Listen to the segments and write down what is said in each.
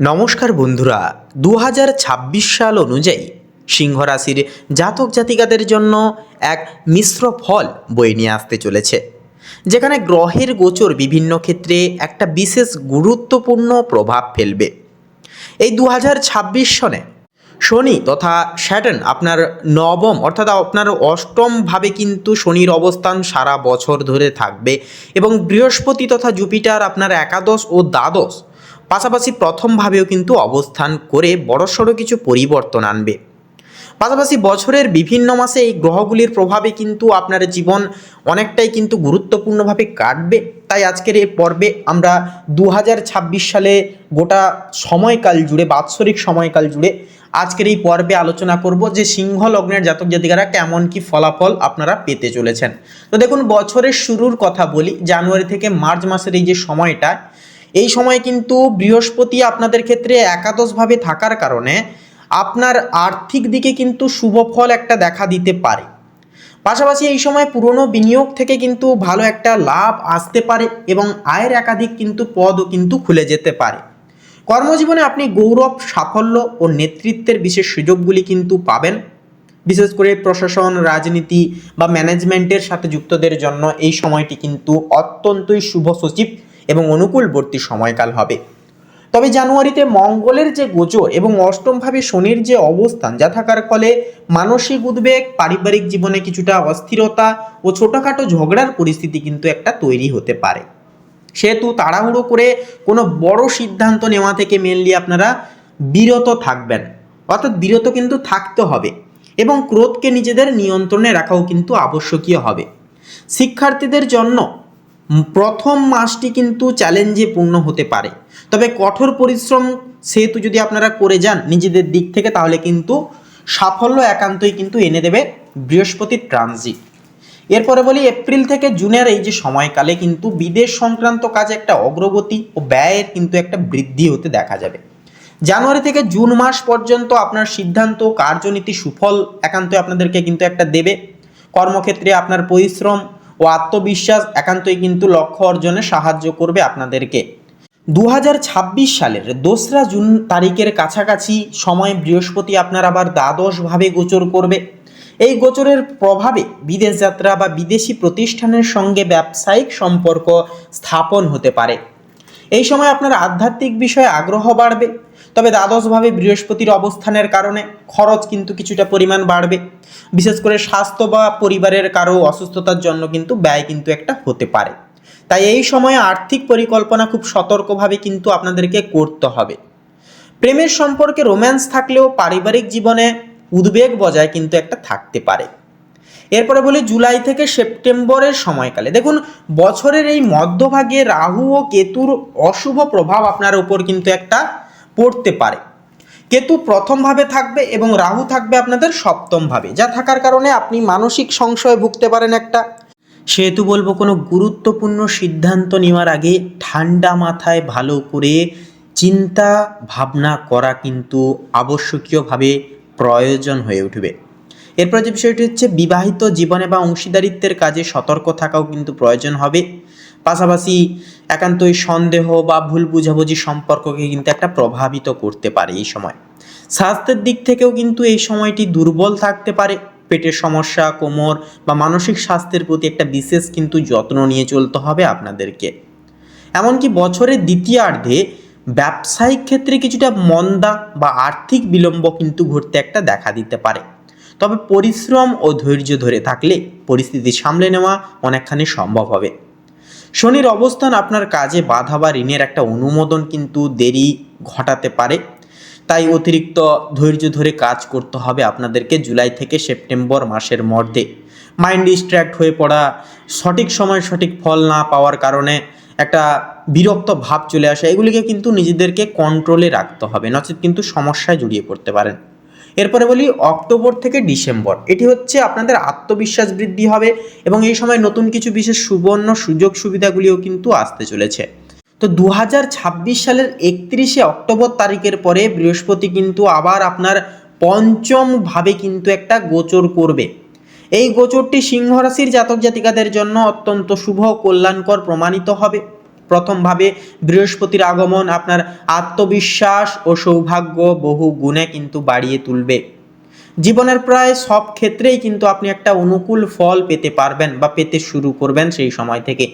নমস্কার বন্ধুরা দু হাজার ছাব্বিশ সাল অনুযায়ী সিংহ রাশির জাতক জাতিকাদের জন্য এক মিশ্র ফল বয়ে নিয়ে আসতে চলেছে, যেখানে গ্রহের গোচর বিভিন্ন ক্ষেত্রে একটা বিশেষ গুরুত্বপূর্ণ প্রভাব ফেলবে। এই দু হাজার ছাব্বিশ সনে শনি তথা স্যাটার্ন আপনার নবম অর্থাৎ আপনার অষ্টম ভাবে কিন্তু শনির অবস্থান সারা বছর ধরে থাকবে এবং বৃহস্পতি তথা জুপিটার আপনার একাদশ ও দ্বাদশ পাশাপাশি প্রথমভাবেও কিন্তু অবস্থান করে বড়সড় কিছু পরিবর্তন আনবে। পাশাপাশি বছরের বিভিন্ন মাসে এই গ্রহগুলির প্রভাবে কিন্তু আপনার জীবন অনেকটাই কিন্তু গুরুত্বপূর্ণভাবে কাটবে। তাই আজকের এই পর্বে আমরা দু হাজার ছাব্বিশ সালে গোটা সময়কাল জুড়ে, বাৎসরিক সময়কাল জুড়ে আজকের এই পর্বে আলোচনা করব যে সিংহ লগ্নের জাতক জাতিকারা কেমন কি ফলাফল আপনারা পেতে চলেছেন। তো দেখুন, বছরের শুরুর কথা বলি, জানুয়ারি থেকে মার্চ মাসের এই যে সময়টা এই সময় কিন্তু বৃহস্পতি আপনাদের ক্ষেত্রে একাদশভাবে থাকার কারণে আপনার আর্থিক দিকে কিন্তু শুভ ফল একটা দেখা দিতে পারে। পাশাপাশি এই সময় পুরনো বিনিয়োগ থেকে কিন্তু ভালো একটা লাভ আসতে পারে এবং আয়ের একাধিক কিন্তু পদও কিন্তু খুলে যেতে পারে। কর্মজীবনে আপনি গৌরব, সাফল্য ও নেতৃত্বের বিশেষ সুযোগগুলি কিন্তু পাবেন। বিশেষ করে প্রশাসন, রাজনীতি বা ম্যানেজমেন্টের সাথে যুক্তদের জন্য এই সময়টি কিন্তু অত্যন্তই শুভ সচিব। এবং অনুকূলবর্তী সময়কাল হবে। তবে জানুয়ারিতে মঙ্গলের যে গোচর এবং অষ্টমভাবে শনির যে অবস্থান, যা থাকার ফলে মানসিক উদ্বেগ, পারিবারিক জীবনে কিছুটা অস্থিরতা ও ছোটোখাটো ঝগড়ার পরিস্থিতি কিন্তু একটা তৈরি হতে পারে। সেহেতু তাড়াহুড়ো করে কোনো বড় সিদ্ধান্ত নেওয়া থেকে মেনলি আপনারা বিরত থাকবেন। অর্থাৎ বিরত কিন্তু থাকতে হবে এবং ক্রোধকে নিজেদের নিয়ন্ত্রণে রাখাও কিন্তু আবশ্যকীয় হবে। শিক্ষার্থীদের জন্য প্রথম মাসটি কিন্তু চ্যালেঞ্জে পূর্ণ হতে পারে। তবে কঠোর পরিশ্রম সেহেতু যদি আপনারা করে যান নিজেদের দিক থেকে, তাহলে কিন্তু সাফল্য একান্তই কিন্তু এনে দেবে বৃহস্পতির ট্রানজিট এরপরে বলি, এপ্রিল থেকে জুনের এই যে সময়কালে কিন্তু বিদেশ সংক্রান্ত কাজে একটা অগ্রগতি ও ব্যয়ের কিন্তু একটা বৃদ্ধি হতে দেখা যাবে। জানুয়ারি থেকে জুন মাস পর্যন্ত আপনার সিদ্ধান্ত, কার্যনীতি সুফল একান্তই আপনাদেরকে কিন্তু একটা দেবে। কর্মক্ষেত্রে আপনার পরিশ্রম ও আত্মবিশ্বাস একান্তই কিন্তু লক্ষ্য অর্জনে সাহায্য করবে আপনাদেরকে। দু হাজার ছাব্বিশ সালের দোসরা জুন তারিখের কাছাকাছি সময় বৃহস্পতি আপনার আবার দ্বাদশভাবে গোচর করবে। এই গোচরের প্রভাবে বিদেশ যাত্রা বা বিদেশি প্রতিষ্ঠানের সঙ্গে ব্যবসায়িক সম্পর্ক স্থাপন হতে পারে। এই সময় আপনার আধ্যাত্মিক বিষয়ে আগ্রহ বাড়বে। তবে দ্বাদশভাবে বৃহস্পতির অবস্থানের কারণে খরচ কিন্তু কিছুটা পরিমাণ বাড়বে। বিশেষ করে স্বাস্থ্য বা পরিবারের কারও অসুস্থতার জন্য কিন্তু ব্যয় কিন্তু একটা হতে পারে। তাই এই সময়ে আর্থিক পরিকল্পনা খুব সতর্কভাবে কিন্তু আপনাদেরকে করতে হবে। প্রেমের সম্পর্কে রোম্যান্স থাকলেও পারিবারিক জীবনে উদ্বেগ বজায় কিন্তু একটা থাকতে পারে। এরপরে বলি জুলাই থেকে সেপ্টেম্বরের সময়কালে। দেখুন, বছরের এই মধ্যভাগে রাহু ও কেতুর অশুভ প্রভাব আপনার উপর কিন্তু একটা পড়তে পারে। কেতু প্রথমভাবে থাকবে এবং রাহু থাকবে আপনাদের সপ্তমভাবে। যা থাকার কারণে আপনি মানসিক সংশয়ে ভুগতে পারেন একটা। সেহেতু বলব, কোনো গুরুত্বপূর্ণ সিদ্ধান্ত নেওয়ার আগে ঠান্ডা মাথায় ভালো করে চিন্তা ভাবনা করা কিন্তু আবশ্যকীয়ভাবে প্রয়োজন হয়ে উঠবে। এরপর যে বিষয়টি হচ্ছে, বিবাহিত জীবনে বা অংশীদারিত্বের কাজে সতর্ক থাকাও কিন্তু প্রয়োজন হবে। পাশাপাশি একান্তই সন্দেহ বা ভুল বুঝাবুঝি সম্পর্ককে কিন্তু একটা প্রভাবিত করতে পারে এই সময়। স্বাস্থ্যের দিক থেকেও কিন্তু এই সময়টি দুর্বল থাকতে পারে। পেটের সমস্যা, কোমর বা মানসিক স্বাস্থ্যের প্রতি একটা বিশেষ কিন্তু যত্ন নিয়ে চলতে হবে আপনাদেরকে। এমনকি বছরের দ্বিতীয়ার্ধে ব্যবসায়িক ক্ষেত্রে কিছুটা মন্দা বা আর্থিক বিলম্ব কিন্তু ঘটতে একটা দেখা দিতে পারে। তবে পরিশ্রম ও ধৈর্য ধরে থাকলে পরিস্থিতি সামলে নেওয়া অনেকখানি সম্ভব হবে। শনির অবস্থান আপনার কাজে বাধা বা ঋণের একটা অনুমোদন কিন্তু দেরি ঘটাতে পারে। তাই অতিরিক্ত ধৈর্য ধরে কাজ করতে হবে আপনাদেরকে জুলাই থেকে সেপ্টেম্বর মাসের মধ্যে মাইন্ড ডিস্ট্র্যাক্ট হয়ে পড়া, সঠিক সময় সঠিক ফল না পাওয়ার কারণে একটা বিরক্ত ভাব চলে আসে। এগুলিকে কিন্তু নিজেদেরকে কন্ট্রোলে রাখতে হবে, নচেত কিন্তু সমস্যায় জড়িয়ে পড়তে পারেন। এরপরে বলি অক্টোবর থেকে ডিসেম্বর। এটি হচ্ছে আপনাদের আত্মবিশ্বাস বৃদ্ধি হবে এবং এই সময় নতুন কিছু বিশেষ সুবর্ণ সুযোগ সুবিধাগুলিও কিন্তু আসতে চলেছে। তো দু হাজার ছাব্বিশ সালের একত্রিশে অক্টোবর তারিখের পরে বৃহস্পতি কিন্তু আবার আপনার পঞ্চম ভাবে কিন্তু একটা গোচর করবে। এই গোচরটি সিংহ রাশির জাতক জাতিকাদের জন্য অত্যন্ত শুভ কল্যাণকর প্রমাণিত হবে। প্রথমভাবে বৃহস্পতির আগমন আপনার আত্মবিশ্বাস ও সৌভাগ্য বহু গুণে কিন্তু বাড়িয়ে তুলবে। জীবনের প্রায় সব ক্ষেত্রেই কিন্তু আপনি একটা অনুকূল ফল পেতে পারবেন বা পেতে শুরু করবেন সেই সময় থেকে।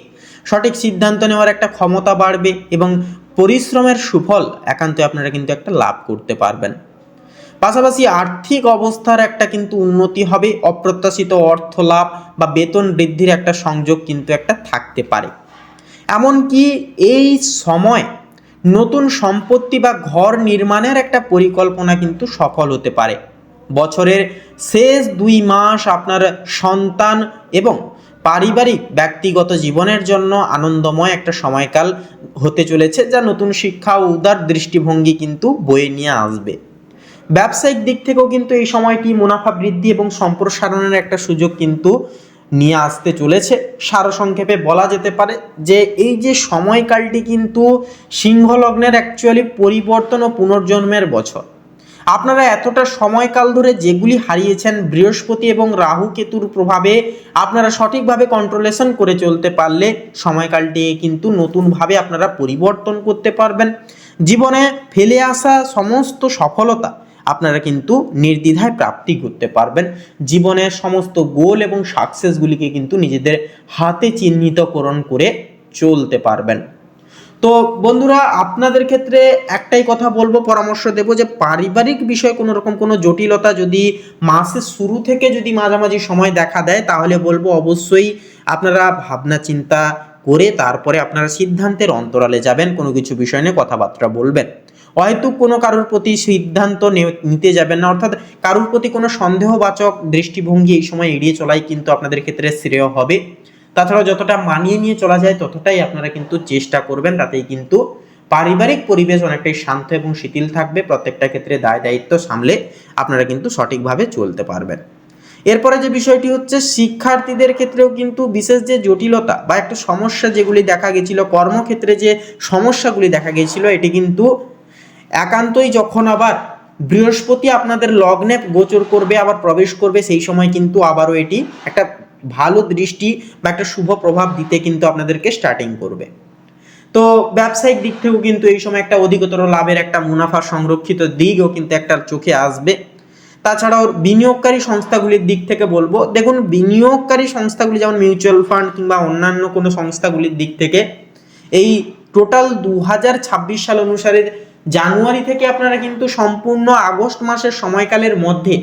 সঠিক সিদ্ধান্ত নেওয়ার একটা ক্ষমতা বাড়বে এবং পরিশ্রমের সুফল একান্ত আপনারা কিন্তু একটা লাভ করতে পারবেন। পাশাপাশি আর্থিক অবস্থার একটা কিন্তু উন্নতি হবে, অপ্রত্যাশিত অর্থ লাভ বা বেতন বৃদ্ধির একটা সংযোগ কিন্তু একটা থাকতে পারে। এমনকি এই সময় নতুন সম্পত্তি বা ঘর নির্মাণের একটা পরিকল্পনা কিন্তু সফল হতে পারে। বছরের শেষ দুই মাস আপনার সন্তান এবং পারিবারিক ব্যক্তিগত জীবনের জন্য আনন্দময় একটা সময়কাল হতে চলেছে, যা নতুন শিক্ষা ও উদার দৃষ্টিভঙ্গি কিন্তু বয়ে নিয়ে আসবে। ব্যবসায়িক দিক থেকেও কিন্তু এই সময়টি মুনাফা বৃদ্ধি এবং সম্প্রসারণের একটা সুযোগ কিন্তু নিয়ে আসতে চলেছে। সারসংক্ষেপে বলা যেতে পারে যে, এই যে সময়কালটি কিন্তু সিংহ লগ্নের অ্যাকচুয়ালি পরিবর্তন ও পুনর্জন্মের বছর। আপনারা এতটা সময়কাল ধরে যেগুলি হারিয়েছেন, বৃহস্পতি এবং রাহু কেতুর প্রভাবে আপনারা সঠিকভাবে কন্ট্রোলেশন করে চলতে পারলে সময়কালটি কিন্তু নতুনভাবে আপনারা পরিবর্তন করতে পারবেন। জীবনে ফেলে আসা সমস্ত সফলতা আপনারা কিন্তু নির্দ্বিধায় প্রাপ্তি করতে পারবেন। জীবনের সমস্ত গোল এবং সাকসেসগুলিকে কিন্তু নিজেদের হাতে চিহ্নিতকরণ করে চলতে পারবেন। তো বন্ধুরা, আপনাদের ক্ষেত্রে একটাই কথা বলব, পরামর্শ দেব যে পারিবারিক বিষয়ে কোনো রকম কোনো জটিলতা যদি মাসের শুরু থেকে যদি মাঝামাঝি সময় দেখা দেয়, তাহলে বলব অবশ্যই আপনারা ভাবনা চিন্তা করে তারপরে আপনারা সিদ্ধান্তের অন্তরালে যাবেন, কোনো কিছু বিষয় নিয়ে কথাবার্তা বলবেন। হয়তো কোনো কারোর প্রতি সিদ্ধান্ত নিতে যাবেন না। অর্থাৎ কারোর প্রতি কোনো সন্দেহবাচক দৃষ্টিভঙ্গি এই সময় এড়িয়ে চলাই কিন্তু আপনাদের ক্ষেত্রে শ্রেয় হবে। তাছাড়াও যতটা মানিয়ে নিয়ে চলা যায় ততটাই আপনারা কিন্তু চেষ্টা করবেন। তাতেই কিন্তু পারিবারিক পরিবেশ অনেকটাই শান্ত এবং শিথিল থাকবে। প্রত্যেকটা ক্ষেত্রে দায় দায়িত্ব সামলে আপনারা কিন্তু সঠিকভাবে চলতে পারবেন। এরপরে যে বিষয়টি হচ্ছে, শিক্ষার্থীদের ক্ষেত্রেও কিন্তু বিশেষ যে জটিলতা বা একটা সমস্যা যেগুলি দেখা গেছিল, কর্মক্ষেত্রে যে সমস্যাগুলি দেখা গেছিল, এটি কিন্তু একান্তই যখন আবার বৃহস্পতি আপনাদের লগ্নে গোচর করবে, আবার প্রবেশ করবে, সেই সময় কিন্তু আবারও এটি একটা ভালো দৃষ্টি বা একটা শুভ প্রভাব দিতে কিন্তু আপনাদেরকে স্টার্টিং করবে। তো ব্যবসায়িক দিক থেকেও কিন্তু এই সময় একটা অধিকতর লাভের একটা মুনাফা সংরক্ষিত দিকও কিন্তু একটা চোখে আসবে। তাছাড়াও বিনিয়োগকারী সংস্থাগুলির দিক থেকে বলব, দেখুন বিনিয়োগকারী সংস্থাগুলি যেমন মিউচুয়াল ফান্ড কিংবা অন্যান্য কোনো সংস্থাগুলির দিক থেকে, এই টোটাল দু হাজার ছাব্বিশ সাল অনুসারে জানুয়ারি থেকে আপনারা কিন্তু সম্পূর্ণ আগস্ট মাসের সময়কালের মধ্যে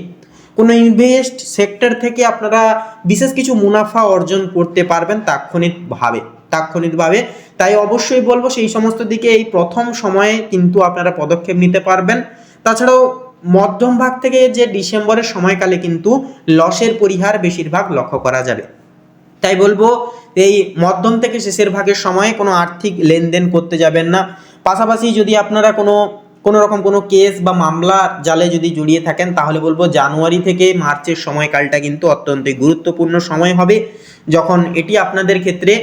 কোনো ইনভেস্ট সেক্টর থেকে আপনারা বিশেষ কিছু মুনাফা অর্জন করতে পারবেন তাৎক্ষণিকভাবে তাৎক্ষণিকভাবে। তাই অবশ্যই বলব সেই সমস্ত দিকে এই প্রথম সময়ে কিন্তু আপনারা পদক্ষেপ নিতে পারবেন। তাছাড়াও মধ্যম ভাগ থেকে যে ডিসেম্বরের সময়কালে কিন্তু লসের পরিহার বেশিরভাগ লক্ষ্য করা যাবে। তাই বলব, এই মধ্যম থেকে শেষের ভাগের সময়ে কোনো আর্থিক লেনদেন করতে যাবেন না। পাশাপাশি যদি আপনারা কোনো কোনো রকম কোনো কেস বা মামলা জালে যদি জড়িয়ে থাকেন, তাহলে বলব জানুয়ারি থেকে মার্চের সময়কালটা কিন্তু অত্যন্তই গুরুত্বপূর্ণ সময় হবে। যখন এটি আপনাদের ক্ষেত্রে,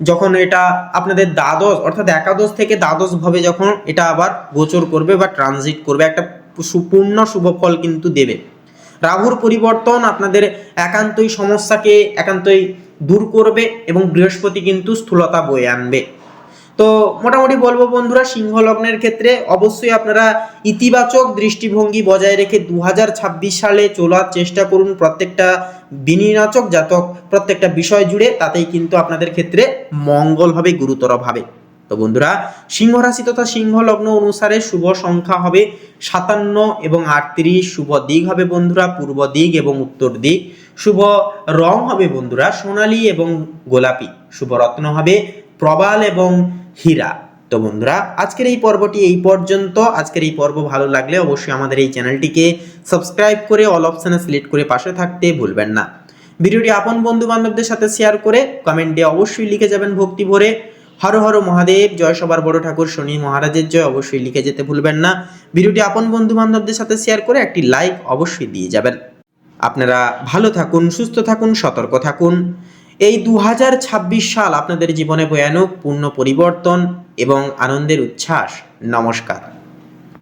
যখন এটা আপনাদের দ্বাদশ, অর্থাৎ একাদশ থেকে দ্বাদশ ভাবে যখন এটা আবার গোচর করবে বা ট্রানজিট করবে, একটা সুপূর্ণ শুভ ফল কিন্তু দেবে। রাহুর পরিবর্তন আপনাদের একান্তই সমস্যাকে একান্তই দূর করবে এবং বৃহস্পতি কিন্তু স্থূলতা বয়ে আনবে। তো মোটামুটি বলব বন্ধুরা সিংহ লগ্নের ক্ষেত্রে অবশ্যই আপনারা ইতিবাচক দৃষ্টিভঙ্গি বজায় রেখে দু হাজার ছাব্বিশ সালে চলার চেষ্টা করুন প্রত্যেকটা বিনিয়োচক জাতক, প্রত্যেকটা বিষয় জুড়ে, তাতেই কিন্তু আপনাদের ক্ষেত্রে মঙ্গল হবে গুরুতরভাবে। তো বন্ধুরা সিংহ রাশি তথা সিংহ লগ্ন অনুসারে শুভ সংখ্যা হবে সাতান্ন এবং আটত্রিশ, শুভ দিক হবে বন্ধুরা, পূর্ব দিক এবং উত্তর দিক। শুভ রং হবে বন্ধুরা সোনালী এবং গোলাপি। শুভ রত্ন হবে প্রবাল এবং হীরা। তো বন্ধুরা, আজকের এই পর্বটি এই পর্যন্ত। আজকের এই পর্ব ভালো লাগলে অবশ্যই আমাদের এই চ্যানেলটিকে সাবস্ক্রাইব করে, অল অপশানে সিলেক্ট করে পাশে থাকতে ভুলবেন না। ভিডিওটি আপন বন্ধু বান্ধবদের সাথে শেয়ার করে কমেন্টে অবশ্যই লিখে যাবেন ভক্তি ভরে। হর হর মহাদেব, জয় সবার বড় ঠাকুর, শনি মহারাজের জয় অবশ্যই লিখে যেতে ভুলবেন না। ভিডিওটি আপন বন্ধু বান্ধবদের সাথে শেয়ার করে একটি লাইক অবশ্যই দিয়ে যাবেন। আপনারা ভালো থাকুন, সুস্থ থাকুন, সতর্ক থাকুন। এই দু হাজার ছাব্বিশ সাল আপনাদের জীবনে ভয়ানক পূর্ণ পরিবর্তন এবং আনন্দের উচ্ছ্বাস। নমস্কার।